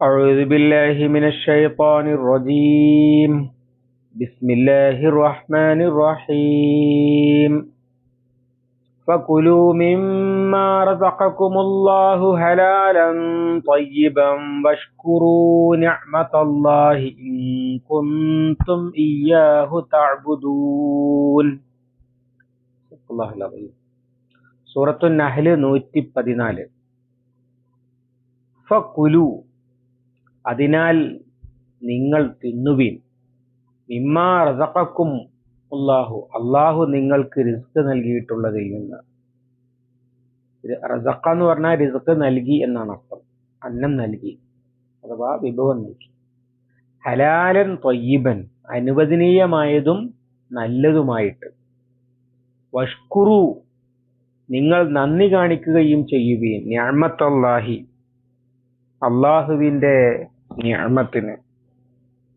أعوذ بالله من الشيطان الرجيم بسم الله الرحمن الرحيم فكلوا مما رزقكم الله حلالا طيبا واشكروا نعمة الله إن كنتم إياه تعبدون صدق الله العظيم സൂറത്തു നഹല് നൂറ്റി പതിനാല് ഫക്കുലു അതിനാൽ നിങ്ങൾ തിന്നുവീൻ. മിമ്മാ റസഖക്കും അള്ളാഹു അള്ളാഹു നിങ്ങൾക്ക് റിസ്ക് നൽകിയിട്ടുള്ളതിൽ നിന്ന് റസഖ എന്ന് പറഞ്ഞാൽ റിസ്ക് നൽകി എന്നാണ് അർത്ഥം. അന്നം നൽകി അഥവാ വിഭവം നൽകി. ഹലാലൻ തൊയ്യബൻ അനുവദനീയമായതും നല്ലതുമായിട്ട്. വഷ്കുറു നിങ്ങൾ നന്ദി കാണിക്കുകയും ചെയ്യുകയും ഞാമത്തല്ലാഹി അള്ളാഹുവിന്റെ ഞാമത്തിന്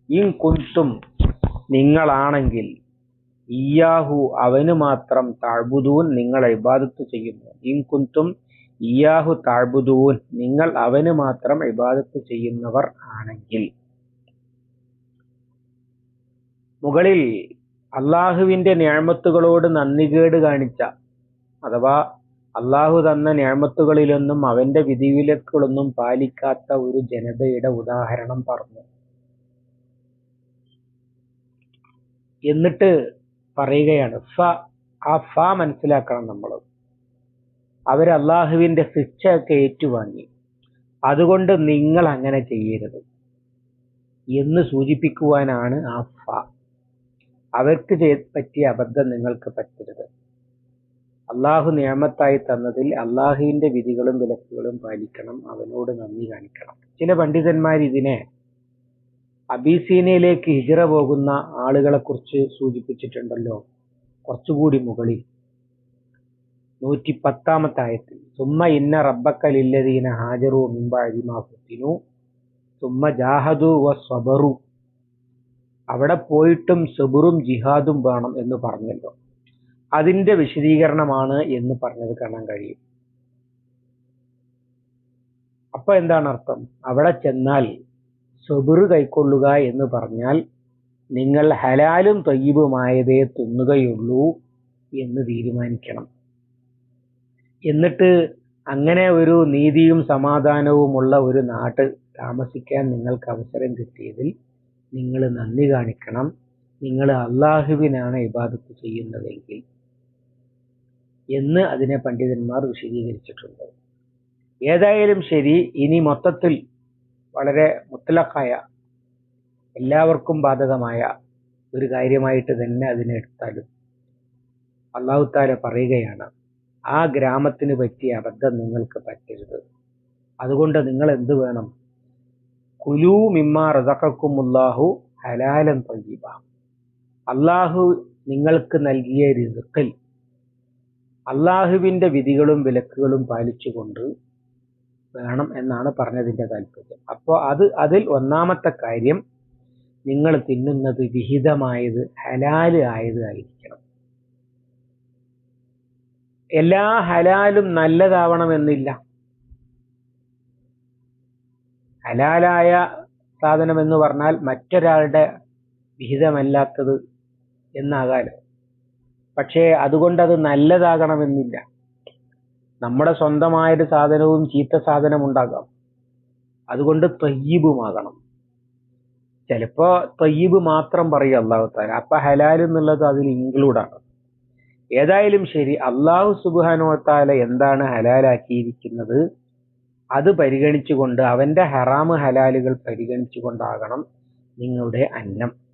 ഇൻ കുന്തും നിങ്ങളാണെങ്കിൽ ഇയാഹു അവന് മാത്രം താഴ്ബുദൂൻ നിങ്ങൾ ഇബാദത്ത് ചെയ്യുന്നു. ഇൻ കുന്തും ഇയാഹു താഴ്ബുദൂൻ നിങ്ങൾ അവന് മാത്രം ഇബാദത്ത് ചെയ്യുന്നവർ ആണെങ്കിൽ. മുകളിൽ അള്ളാഹുവിന്റെ ഞാമത്തുകളോട് നന്ദികേട് കാണിച്ച അഥവാ അള്ളാഹു തന്ന ഞാമത്തുകളിലൊന്നും അവന്റെ വിധിവിലക്കുകളൊന്നും പാലിക്കാത്ത ഒരു ജനതയുടെ ഉദാഹരണം പറഞ്ഞു. എന്നിട്ട് പറയുകയാണ് ഫ ആ ഫ മനസ്സിലാക്കണം നമ്മൾ അവർ അള്ളാഹുവിന്റെ ശിക്ഷയൊക്കെ ഏറ്റുവാങ്ങി. അതുകൊണ്ട് നിങ്ങൾ അങ്ങനെ ചെയ്യരുത് എന്ന് സൂചിപ്പിക്കുവാനാണ് ആ ഫ. അവർക്ക് പറ്റിയ അബദ്ധം നിങ്ങൾക്ക് പറ്റരുത്. അള്ളാഹു നിയമത്തായി തന്നതിൽ അള്ളാഹുവിന്റെ വിധികളും വിലക്കുകളും പാലിക്കണം അവനോട് നന്ദി കാണിക്കണം. ചില പണ്ഡിതന്മാർ ഇതിനെ അബീസീനയിലേക്ക് ഹിജറ പോകുന്ന ആളുകളെ കുറിച്ച് സൂചിപ്പിച്ചിട്ടുണ്ടല്ലോ. കുറച്ചുകൂടി മുകളിൽ. നൂറ്റി പത്താമത്തെ ആയത്തിൽ സുമ്മ ഇന്ന റബ്ബക്കലില്ലതീന ഹാജറു മിമ്പഴിമാഫുത്തിനു സുമ്മ ജാഹദു വ സ്വബറു. അവിടെ പോയിട്ടും സബുറും ജിഹാദും വേണം എന്ന് പറഞ്ഞല്ലോ. അതിന്റെ വിശദീകരണമാണ് എന്ന് പറഞ്ഞത് കാണാൻ കഴിയും. അപ്പൊ എന്താണ് അർത്ഥം? അവിടെ ചെന്നാൽ സബുറ് കൈക്കൊള്ളുക എന്ന് പറഞ്ഞാൽ നിങ്ങൾ ഹലാലും തൊയ്യബുമായതേ തിന്നുകയുള്ളൂ എന്ന് തീരുമാനിക്കണം. എന്നിട്ട് അങ്ങനെ ഒരു നീതിയും സമാധാനവുമുള്ള ഒരു നാട് താമസിക്കാൻ നിങ്ങൾക്ക് അവസരം കിട്ടിയതിൽ നിങ്ങൾ നന്ദി കാണിക്കണം. നിങ്ങൾ അള്ളാഹുവിനാണ് ഇബാദത്ത് ചെയ്യുന്നതെങ്കിൽ എന്ന് അതിനെ പണ്ഡിതന്മാർ വിശദീകരിച്ചിട്ടുണ്ട്. ഏതായാലും ശരി ഇനി മൊത്തത്തിൽ വളരെ മുത്തലക്കായ എല്ലാവർക്കും ബാധകമായ ഒരു കാര്യമായിട്ട് തന്നെ അതിനെ എടുത്താലും അള്ളാഹുത്താല പറയുകയാണ് ആ ഗ്രാമത്തിന് പറ്റിയ അബദ്ധം നിങ്ങൾക്ക് പറ്റരുത്. അതുകൊണ്ട് നിങ്ങൾ എന്ത് വേണം? കുലു മിമ്മ ഉള്ളാഹു ഹലാലൻ തയ്യബ. അള്ളാഹു നിങ്ങൾക്ക് നൽകിയ റിസുക്കിൽ അള്ളാഹുവിന്റെ വിധികളും വിലക്കുകളും പാലിച്ചുകൊണ്ട് വേണം എന്നാണ് പറഞ്ഞതിന്റെ താല്പര്യം. അപ്പോൾ അത് അതിൽ ഒന്നാമത്തെ കാര്യം നിങ്ങൾ തിന്നുന്നത് വിഹിതമായത് ഹലാൽ ആയത് ആയിരിക്കണം എല്ലാ ഹലാലും നല്ലതാവണമെന്നില്ല. ഹലാലായ സാധനം എന്ന് പറഞ്ഞാൽ മറ്റൊരാളുടെ വിഹിതമല്ലാത്തത് എന്നാകാലോ. പക്ഷേ അതുകൊണ്ട് അത് നല്ലതാകണമെന്നില്ല. നമ്മുടെ സ്വന്തമായൊരു സാധനവും ചീത്ത സാധനം ഉണ്ടാകാം. അതുകൊണ്ട് തയ്യീബുമാകണം. ചിലപ്പോ തയ്യീബ് മാത്രം പറയും അള്ളാഹു താല അപ്പൊ ഹലാൽ എന്നുള്ളത് അതിൽ ഇൻക്ലൂഡാണ് ഏതായാലും ശരി അള്ളാഹു സുബാനോ താല എന്താണ് ഹലാലാക്കിയിരിക്കുന്നത്? അത് പരിഗണിച്ചുകൊണ്ട് അവന്റെ ഹറാമ് ഹലാലുകൾ പരിഗണിച്ചുകൊണ്ടാകണം നിങ്ങളുടെ അന്നം.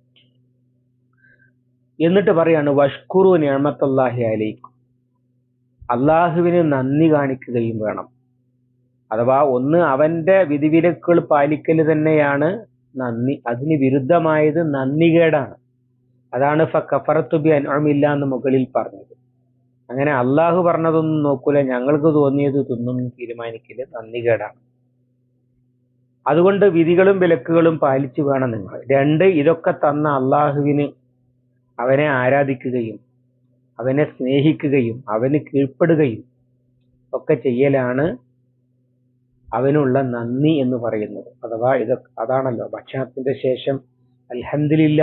എന്നിട്ട് പറയാണ് വഷ്കുറു ഞാമത്തല്ലാഹി അലൈക്കും. അള്ളാഹുവിന് നന്ദി കാണിക്കുകയും വേണം. അഥവാ ഒന്ന് അവന്റെ വിധിവിലക്കുകൾ പാലിക്കൽ തന്നെയാണ് നന്ദി. അതിന് വിരുദ്ധമായത് നന്ദികേടാണ്. അതാണ് ഫക്കഫറത്തുബി അനുമില്ല എന്ന് മുകളിൽ പറഞ്ഞത്. അങ്ങനെ അള്ളാഹു പറഞ്ഞതൊന്നും നോക്കൂല. ഞങ്ങൾക്ക് തോന്നിയത് തിന്നും തീരുമാനിക്കൽ നന്ദികേടാണ്. അതുകൊണ്ട് വിധികളും വിലക്കുകളും പാലിച്ചു വേണം നിങ്ങൾ. രണ്ട് ഇതൊക്കെ തന്ന അള്ളാഹുവിന് അവനെ ആരാധിക്കുകയും അവനെ സ്നേഹിക്കുകയും അവന് കീഴ്പ്പെടുകയും ഒക്കെ ചെയ്യലാണ് അവനുള്ള നന്ദി എന്ന് പറയുന്നത്. അഥവാ ഇത് അതാണല്ലോ ഭക്ഷണത്തിന്റെ ശേഷം അൽഹന്ദില്ല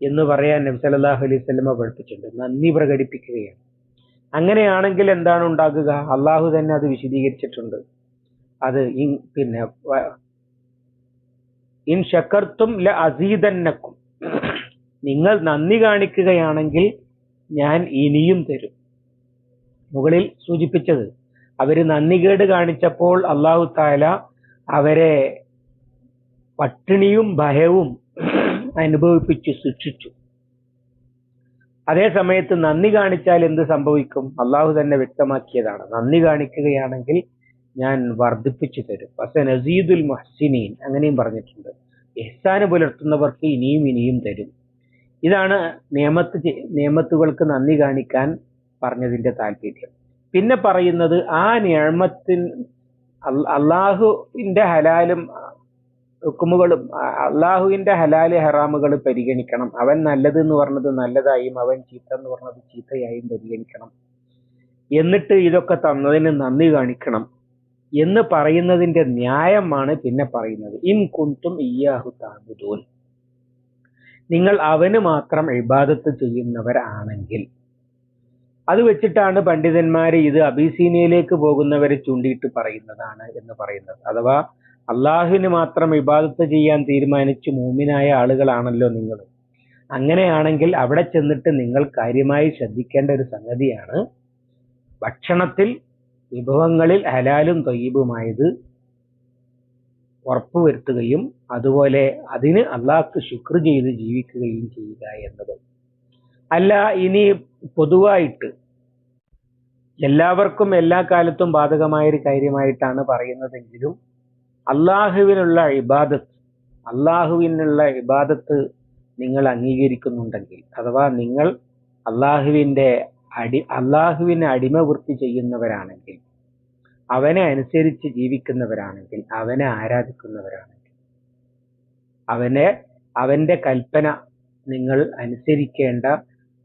എന്ന് പറയാൻ നബി സല്ലല്ലാഹു അലൈഹി വസല്ലമ പഠിപ്പിച്ചിട്ടുണ്ട്. നന്ദി പ്രകടിപ്പിക്കുകയാണ്. അങ്ങനെയാണെങ്കിൽ എന്താണ് ഉണ്ടാകുക? അള്ളാഹു തന്നെ അത് വിശദീകരിച്ചിട്ടുണ്ട്. അത് പിന്നെ ഇൻ ശക്കർത്തും ല അസീതന്നക്കും നിങ്ങൾ നന്ദി കാണിക്കുകയാണെങ്കിൽ ഞാൻ ഇനിയും തരും. മുകളിൽ സൂചിപ്പിച്ചത് അവർ നന്ദികേട് കാണിച്ചപ്പോൾ അള്ളാഹു താല അവരെ പട്ടിണിയും ഭയവും അനുഭവിപ്പിച്ച് ശിക്ഷിച്ചു അതേ സമയത്ത് നന്ദി കാണിച്ചാൽ എന്ത് സംഭവിക്കും? അള്ളാഹു തന്നെ വ്യക്തമാക്കിയതാണ്. നന്ദി കാണിക്കുകയാണെങ്കിൽ ഞാൻ വർദ്ധിപ്പിച്ചു തരും. പക്ഷെ നസീദുൽ മഹസിനീൻ അങ്ങനെയും പറഞ്ഞിട്ടുണ്ട്. എഹ്സാന് പുലർത്തുന്നവർക്ക് ഇനിയും ഇനിയും തരും. ഇതാണ് നിയമത്ത് നിയമത്തുകൾക്ക് നന്ദി കാണിക്കാൻ പറഞ്ഞതിന്റെ താല്പര്യം പിന്നെ പറയുന്നത് ആ നിയമത്തിൻ അള്ളാഹുവിന്റെ ഹലാലും ഹുക്കുമുകളും അള്ളാഹുവിന്റെ ഹലാൽ ഹറാമുകൾ പരിഗണിക്കണം. അവൻ നല്ലത് എന്ന് പറഞ്ഞത് നല്ലതായും അവൻ ചീത്ത എന്ന് പറഞ്ഞത് ചീത്തയായും പരിഗണിക്കണം. എന്നിട്ട് ഇതൊക്കെ തന്നതിന് നന്ദി കാണിക്കണം. എന്ന് പറയുന്നതിന്റെ ന്യായമാണ് പിന്നെ പറയുന്നത്. ഇൻ കുന്തും ഇയാഹു താബുദൂൻ നിങ്ങൾ അവന് മാത്രം ഇബാദത്ത് ചെയ്യുന്നവരാണെങ്കിൽ. അത് വെച്ചിട്ടാണ് പണ്ഡിതന്മാര് ഇത് അബീസീനിയയിലേക്ക് പോകുന്നവരെ ചൂണ്ടിയിട്ട് പറയുന്നതാണ് എന്ന് പറയുന്നത്. അഥവാ അള്ളാഹുവിന് മാത്രം ഇബാദത്ത് ചെയ്യാൻ തീരുമാനിച്ച് മൂമിനായ ആളുകളാണല്ലോ നിങ്ങൾ അങ്ങനെയാണെങ്കിൽ അവിടെ ചെന്നിട്ട് നിങ്ങൾ കാര്യമായി ശ്രദ്ധിക്കേണ്ട ഒരു സംഗതിയാണ് ഭക്ഷണത്തിൽ വിഭവങ്ങളിൽ ഹലാലും തൊയ്യബുമായത് ഉറപ്പുവരുത്തുകയും അതുപോലെ അതിന് അള്ളാഹ്ക്ക് ശുക്ർ ചെയ്ത് ജീവിക്കുകയും ചെയ്യുക എന്നത്. അല്ല ഇനി പൊതുവായിട്ട് എല്ലാവർക്കും എല്ലാ കാലത്തും ബാധകമായ ഒരു കാര്യമായിട്ടാണ് പറയുന്നതെങ്കിലും അള്ളാഹുവിനുള്ള ഇബാദത്ത് അള്ളാഹുവിനുള്ള ഇബാദത്ത് നിങ്ങൾ അംഗീകരിക്കുന്നുണ്ടെങ്കിൽ അഥവാ നിങ്ങൾ അള്ളാഹുവിന്റെ അടി അള്ളാഹുവിനെ അടിമവൃത്തി ചെയ്യുന്നവരാണെങ്കിൽ അവനെ അനുസരിച്ച് ജീവിക്കുന്നവരാണെങ്കിൽ അവനെ ആരാധിക്കുന്നവരാണെങ്കിൽ അവനെ അവന്റെ കൽപ്പന നിങ്ങൾ അനുസരിക്കേണ്ട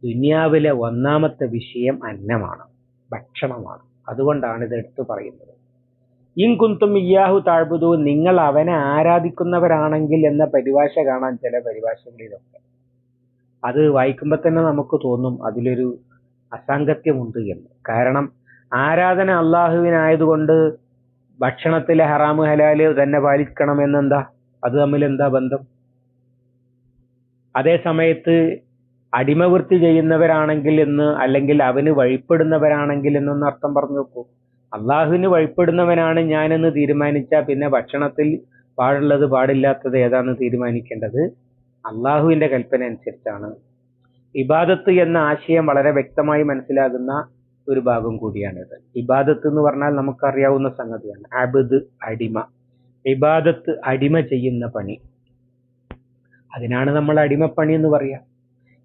ദുനിയാവിലെ ഒന്നാമത്തെ വിഷയം അന്നമാണ് ഭക്ഷണമാണ്. അതുകൊണ്ടാണ് ഇത് എടുത്തു പറയുന്നത്. ഇൻ കുന്തും ഇയാഹു താഴ്ബുദു നിങ്ങൾ അവനെ ആരാധിക്കുന്നവരാണെങ്കിൽ എന്ന പരിഭാഷ കാണാൻ ചില പരിഭാഷകളിലൊക്കെ. അത് വായിക്കുമ്പോൾ തന്നെ നമുക്ക് തോന്നും അതിലൊരു അസാംഗത്യമുണ്ട് എന്ന്. കാരണം ആരാധന അള്ളാഹുവിനായതുകൊണ്ട് ഭക്ഷണത്തിലെ ഹറാമ് ഹലാൽ തന്നെ പാലിക്കണം എന്നെന്താ അത് തമ്മിൽ എന്താ ബന്ധം? അതേ സമയത്ത് അടിമവൃത്തി ചെയ്യുന്നവരാണെങ്കിൽ എന്ന് അല്ലെങ്കിൽ അവന് വഴിപ്പെടുന്നവരാണെങ്കിൽ എന്നൊന്ന് അർത്ഥം പറഞ്ഞു നോക്കൂ. അള്ളാഹുവിന് വഴിപ്പെടുന്നവനാണ് ഞാനെന്ന് തീരുമാനിച്ചാൽ പിന്നെ ഭക്ഷണത്തിൽ പാടുള്ളത് പാടില്ലാത്തത് ഏതാണെന്ന് തീരുമാനിക്കേണ്ടത് അള്ളാഹുവിന്റെ കൽപ്പന അനുസരിച്ചാണ്. ഇബാദത്ത് എന്ന ആശയം വളരെ വ്യക്തമായി മനസ്സിലാകുന്ന ഒരു ഭാഗം കൂടിയാണിത്. ഇബാദത്ത് എന്ന് പറഞ്ഞാൽ നമുക്കറിയാവുന്ന സംഗതിയാണ്. അബദ് അടിമ. ഇബാദത്ത് അടിമ ചെയ്യുന്ന പണി. അതിനാണ് നമ്മൾ അടിമപ്പണി എന്ന് പറയാ.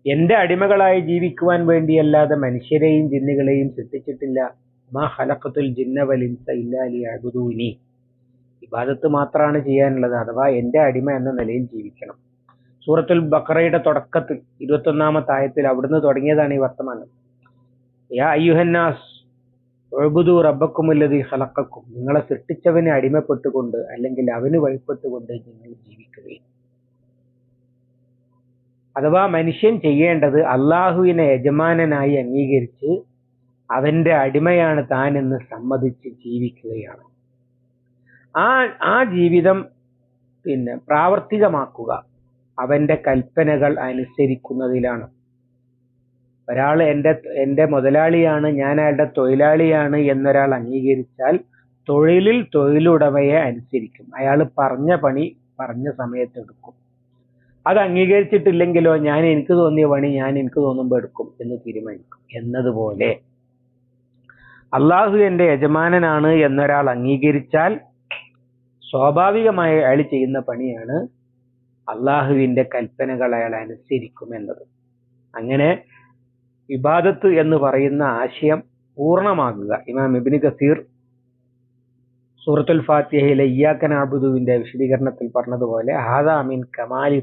എന്റെ അടിമകളായി ജീവിക്കുവാൻ വേണ്ടിയല്ലാതെ മനുഷ്യരെയും ജിന്നുകളെയും സൃഷ്ടിച്ചിട്ടില്ല. മാ ഹലക്കത്തുൽ ജിന്ന വലിൻസ ഇല്ലാലി അബുദൂനി ഇബാദത്ത് മാത്രമാണ് ചെയ്യാനുള്ളത്. അഥവാ എന്റെ അടിമ എന്ന നിലയിൽ ജീവിക്കണം. സൂറത്തുൽ ബക്കറയുടെ തുടക്കത്തിൽ ഇരുപത്തൊന്നാമത്തെ ആയത്തിൽ അവിടുന്ന് തുടങ്ങിയതാണ് ഈ വർത്തമാനം. യാ നിങ്ങളെ സൃഷ്ടിച്ചവനെ അടിമപ്പെട്ടുകൊണ്ട് അല്ലെങ്കിൽ അവന് വഴിപ്പെട്ടുകൊണ്ട് നിങ്ങൾ ജീവിക്കുകയും. അഥവാ മനുഷ്യൻ ചെയ്യേണ്ടത് അള്ളാഹുവിനെ യജമാനനായി അംഗീകരിച്ച് അവന്റെ അടിമയാണ് താൻ എന്ന് സമ്മതിച്ച് ജീവിക്കുകയാണ്. ആ ആ ജീവിതം പിന്നെ പ്രാവർത്തികമാക്കുക. അവന്റെ കൽപ്പനകൾ അനുസരിക്കുന്നതിലാണ്. ഒരാൾ എന്റെ എന്റെ മുതലാളിയാണ് ഞാൻ അയാളുടെ തൊഴിലാളിയാണ് എന്നൊരാൾ അംഗീകരിച്ചാൽ തൊഴിലിൽ തൊഴിലുടമയെ അനുസരിക്കും. അയാൾ പറഞ്ഞ പണി പറഞ്ഞ സമയത്ത് എടുക്കും. അത് അംഗീകരിച്ചിട്ടില്ലെങ്കിലോ ഞാൻ എനിക്ക് തോന്നിയ പണി ഞാൻ എനിക്ക് തോന്നുമ്പോൾ എടുക്കും എന്ന് തീരുമാനിക്കും. എന്നതുപോലെ അള്ളാഹു എന്റെ യജമാനനാണ് എന്നൊരാൾ അംഗീകരിച്ചാൽ സ്വാഭാവികമായി അയാൾ ചെയ്യുന്ന പണിയാണ് അള്ളാഹുവിന്റെ കൽപ്പനകൾ അയാൾ അനുസരിക്കും എന്നത്. അങ്ങനെ ഇബാദത്ത് എന്ന് പറയുന്ന ആശയം പൂർണമാകുക. ഇമാം ഇബിന് കസീർ സൂറത്തുൽ ഫാത്തിഹയിലെ ഇയാക്കൻ അബുദുവിന്റെ വിശദീകരണത്തിൽ പറഞ്ഞതുപോലെ ഹാദാമിൻ കമാലി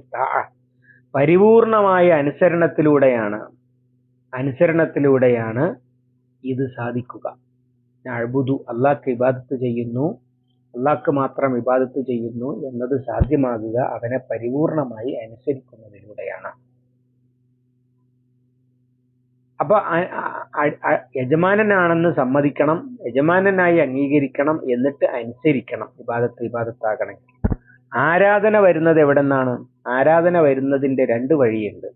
പരിപൂർണമായ അനുസരണത്തിലൂടെയാണ് അനുസരണത്തിലൂടെയാണ് ഇത് സാധിക്കുക. അഴുബുദു അള്ളാഹ്ക്ക് ഇബാദത്ത് ചെയ്യുന്നു അള്ളാഹ്ക്ക് മാത്രം ഇബാദത്ത് ചെയ്യുന്നു എന്നത് സാധ്യമാകുക അവനെ പരിപൂർണമായി അനുസരിക്കുന്നതിലൂടെയാണ്. അപ്പൊ യജമാനനാണെന്ന് സമ്മതിക്കണം യജമാനനായി അംഗീകരിക്കണം എന്നിട്ട് അനുസരിക്കണം ഇബാദത്ത് വിവാദത്താകണമെങ്കിൽ ആരാധന വരുന്നത് എവിടെ നിന്നാണ് ആരാധന വരുന്നതിന്റെ രണ്ട് വഴിയുണ്ട്.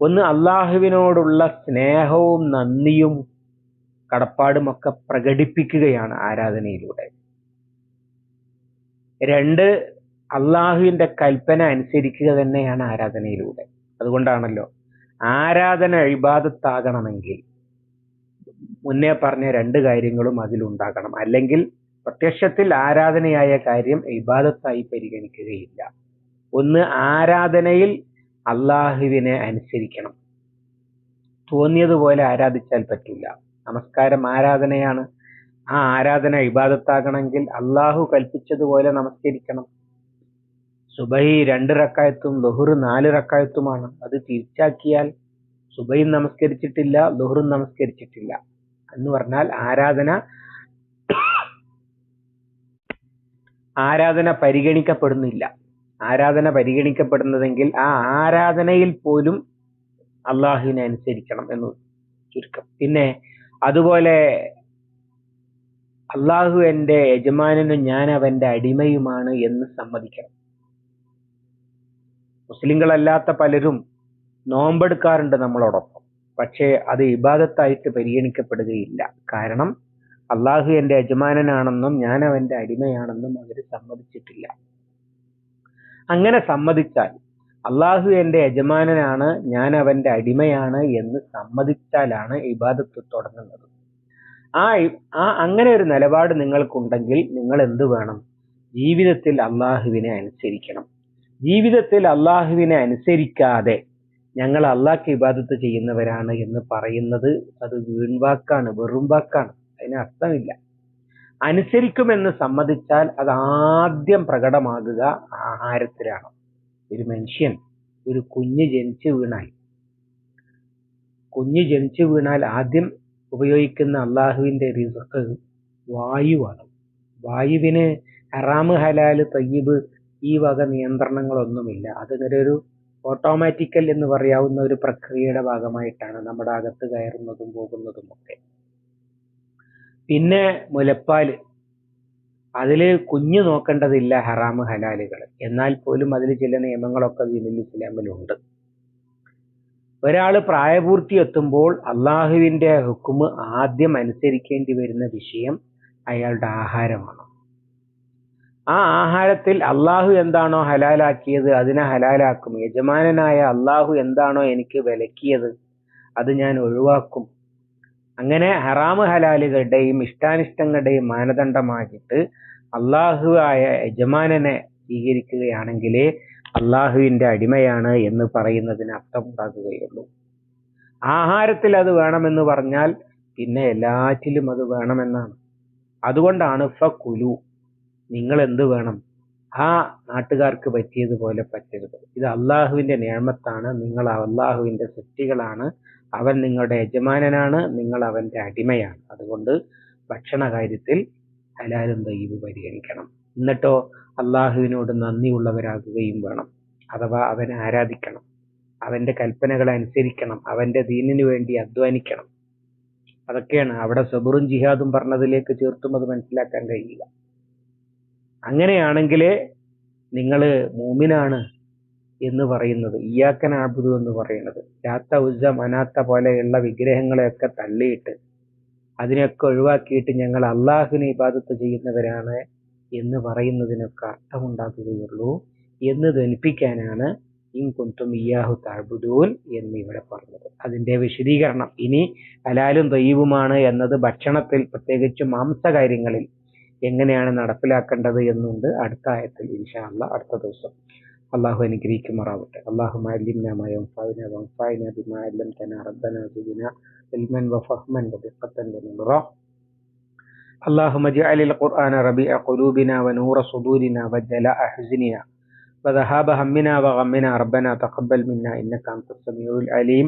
ഒന്ന് അള്ളാഹുവിനോടുള്ള സ്നേഹവും നന്ദിയും കടപ്പാടുമൊക്കെ പ്രകടിപ്പിക്കുകയാണ് ആരാധനയിലൂടെ. രണ്ട് അള്ളാഹുവിന്റെ കൽപ്പന അനുസരിക്കുക തന്നെയാണ് ആരാധനയിലൂടെ. അതുകൊണ്ടാണല്ലോ ആരാധന ഇബാദത്താകണമെങ്കിൽ മുന്നേ പറഞ്ഞ രണ്ട് കാര്യങ്ങളും അതിലുണ്ടാകണം. അല്ലെങ്കിൽ പ്രത്യക്ഷത്തിൽ ആരാധനയായ കാര്യം ഇബാദത്തായി പരിഗണിക്കുകയില്ല. ഒന്ന് ആരാധനയിൽ അള്ളാഹുവിനെ അനുസരിക്കണം. തോന്നിയതുപോലെ ആരാധിച്ചാൽ പറ്റില്ല. നമസ്കാരം ആരാധനയാണ്. ആ ആരാധന ഇബാദത്താകണമെങ്കിൽ അള്ളാഹു കൽപ്പിച്ചതുപോലെ നമസ്കരിക്കണം. സുബഹി രണ്ട് റക്കായത്തും ലുഹുർ നാല് റക്കായത്തുമാണ്. അത് തിരിച്ചാക്കിയാൽ സുബൈ നമസ്കരിച്ചിട്ടില്ല ലുഹറും നമസ്കരിച്ചിട്ടില്ല എന്ന് പറഞ്ഞാൽ ആരാധന ആരാധന പരിഗണിക്കപ്പെടുന്നില്ല. ആരാധന പരിഗണിക്കപ്പെടുന്നതെങ്കിൽ ആ ആരാധനയിൽ പോലും അള്ളാഹുവിനെ അനുസരിക്കണം എന്ന് ചുരുക്കം. പിന്നെ അതുപോലെ അള്ളാഹു എന്റെ യജമാനനും ഞാൻ അവന്റെ അടിമയുമാണ് എന്ന് സമ്മതിക്കണം. മുസ്ലിങ്ങളല്ലാത്ത പലരും നോമ്പെടുക്കാറുണ്ട് നമ്മളോടൊപ്പം. പക്ഷേ അത് ഇബാദത്തായിട്ട് പരിഗണിക്കപ്പെടുകയില്ല. കാരണം അള്ളാഹു എന്റെ യജമാനനാണെന്നും ഞാൻ അവന്റെ അടിമയാണെന്നും അവർ സമ്മതിച്ചിട്ടില്ല. അങ്ങനെ സമ്മതിച്ചാൽ അള്ളാഹു എന്റെ യജമാനനാണ് ഞാൻ അവന്റെ അടിമയാണ് എന്ന് സമ്മതിച്ചാലാണ് ഇബാദത്ത് തുടങ്ങുന്നത്. ആ ആ അങ്ങനെ ഒരു നിലപാട് നിങ്ങൾക്കുണ്ടെങ്കിൽ നിങ്ങൾ എന്ത് വേണം? ജീവിതത്തിൽ അള്ളാഹുവിനെ അനുസരിക്കണം. ജീവിതത്തിൽ അള്ളാഹുവിനെ അനുസരിക്കാതെ ഞങ്ങൾ അള്ളാഹ്ക്ക് ഇബാദത്ത് ചെയ്യുന്നവരാണ് എന്ന് പറയുന്നത് അത് വീൺവാക്കാണ് വെറും വാക്കാണ്. അതിന് അർത്ഥമില്ല. അനുസരിക്കുമെന്ന് സമ്മതിച്ചാൽ അത് ആദ്യം പ്രകടമാകുക ആഹാരത്തിലാണ്. ഒരു മനുഷ്യൻ ഒരു കുഞ്ഞ് ജനിച്ചു വീണാൽ കുഞ്ഞ് ജനിച്ചു വീണാൽ ആദ്യം ഉപയോഗിക്കുന്ന അള്ളാഹുവിന്റെ റിസക്ക് വായുവാണ്. വായുവിന് ഹറാമ് ഹലാൽ തയ്യബ് ഈ വക നിയന്ത്രണങ്ങളൊന്നുമില്ല. അതിങ്ങനെ ഒരു ഓട്ടോമാറ്റിക്കൽ എന്ന് പറയാവുന്ന ഒരു പ്രക്രിയയുടെ ഭാഗമായിട്ടാണ് നമ്മുടെ അകത്ത് കയറുന്നതും പോകുന്നതും ഒക്കെ. പിന്നെ മുലപ്പാൽ അതിൽ കുഞ്ഞു നോക്കേണ്ടതില്ല ഹറാമ് ഹലാലുകൾ. എന്നാൽ പോലും അതിൽ ചില നിയമങ്ങളൊക്കെ ദീനുൽ ഇസ്ലാമിലുണ്ട്. ഒരാൾ പ്രായപൂർത്തി എത്തുമ്പോൾ അള്ളാഹുവിന്റെ ഹുക്കുമ് ആദ്യം അനുസരിക്കേണ്ടി വരുന്ന വിഷയം അയാളുടെ ആഹാരമാണ്. ആ ആഹാരത്തിൽ അള്ളാഹു എന്താണോ ഹലാലാക്കിയത് അതിനെ ഹലാലാക്കും. യജമാനനായ അള്ളാഹു എന്താണോ എനിക്ക് വിലക്കിയത് അത് ഞാൻ ഒഴിവാക്കും. അങ്ങനെ ഹറാമ് ഹലാലുകളുടെയും ഇഷ്ടാനിഷ്ടങ്ങളുടെയും മാനദണ്ഡമാക്കിയിട്ട് അള്ളാഹു ആയ യജമാനനെ സ്വീകരിക്കുകയാണെങ്കിൽ അള്ളാഹുവിന്റെ അടിമയാണ് എന്ന് പറയുന്നതിന് അർത്ഥമുണ്ടാകുകയുള്ളൂ. ആഹാരത്തിൽ അത് വേണമെന്ന് പറഞ്ഞാൽ പിന്നെ എല്ലാറ്റിലും അത് വേണമെന്നാണ്. അതുകൊണ്ടാണ് ഫ കുലു നിങ്ങൾ എന്ത് വേണം? ആ നാട്ടുകാർക്ക് പറ്റിയതുപോലെ പറ്റരുത്. ഇത് അള്ളാഹുവിന്റെ നിയമത്താണ് നിങ്ങൾ അള്ളാഹുവിന്റെ സൃഷ്ടികളാണ്. അവൻ നിങ്ങളുടെ യജമാനനാണ്. നിങ്ങൾ അവന്റെ അടിമയാണ്. അതുകൊണ്ട് ഭക്ഷണ കാര്യത്തിൽ ഹലാലും ദൈവ് പരിഗണിക്കണം. എന്നിട്ടോ അള്ളാഹുവിനോട് നന്ദിയുള്ളവരാകുകയും വേണം. അഥവാ അവനെ ആരാധിക്കണം. അവന്റെ കൽപ്പനകളെ അനുസരിക്കണം. അവന്റെ ദീനിനു വേണ്ടി അധ്വാനിക്കണം. അതൊക്കെയാണ് അവിടെ സബറും ജിഹാദും പറഞ്ഞതിലേക്ക് ചേർത്തും അത് മനസ്സിലാക്കാൻ കഴിയില്ല അങ്ങനെയാണെങ്കിലേ നിങ്ങൾ മൂമിനാണ് എന്ന് പറയുന്നത്. ഇയാക്കനാബുദു എന്ന് പറയുന്നത്. ലാത്ത ഉസ്സ മനാത്ത പോലെയുള്ള വിഗ്രഹങ്ങളെയൊക്കെ തള്ളിയിട്ട് അതിനെയൊക്കെ ഒഴിവാക്കിയിട്ട് ഞങ്ങൾ അള്ളാഹുവിനെ ഇബാദത്ത് ചെയ്യുന്നവരാണ് എന്ന് പറയുന്നതിനൊക്കെ അർത്ഥമുണ്ടാക്കുകയുള്ളൂ. എന്ന് ധനിപ്പിക്കാനാണ് ഇൻ കുന്തും ഇയാഹു താഴ്ബുദൂൻ എന്ന് ഇവിടെ പറഞ്ഞത്. അതിന്റെ വിശദീകരണം ഇനി ഹലാലും ദൈവുമാണ് എന്നത് ഭക്ഷണത്തിൽ പ്രത്യേകിച്ച് മാംസകാര്യങ്ങളിൽ എങ്ങനെയാണ് നടപ്പിലാക്കേണ്ടത് എന്നുണ്ട് അടുത്ത ആയത്തിൽ ഇൻഷാ അള്ളാഹ് അടുത്ത ദിവസം അള്ളാഹു അനുഗ്രഹിക്കുമാറാവട്ടെ അള്ളാഹു മാലിന്യ വൻഫാവിന വൻഫാവിന ബിമാ അല്ലംതന റബ്ബന സിദിന علما وفهما ودقة ونورا اللهم اجعل القرآن ربيع قلوبنا ونور صدورنا وجلاء حزننا وذهاب همنا وغمنا ربنا تقبل منا إنك أنت السميع العليم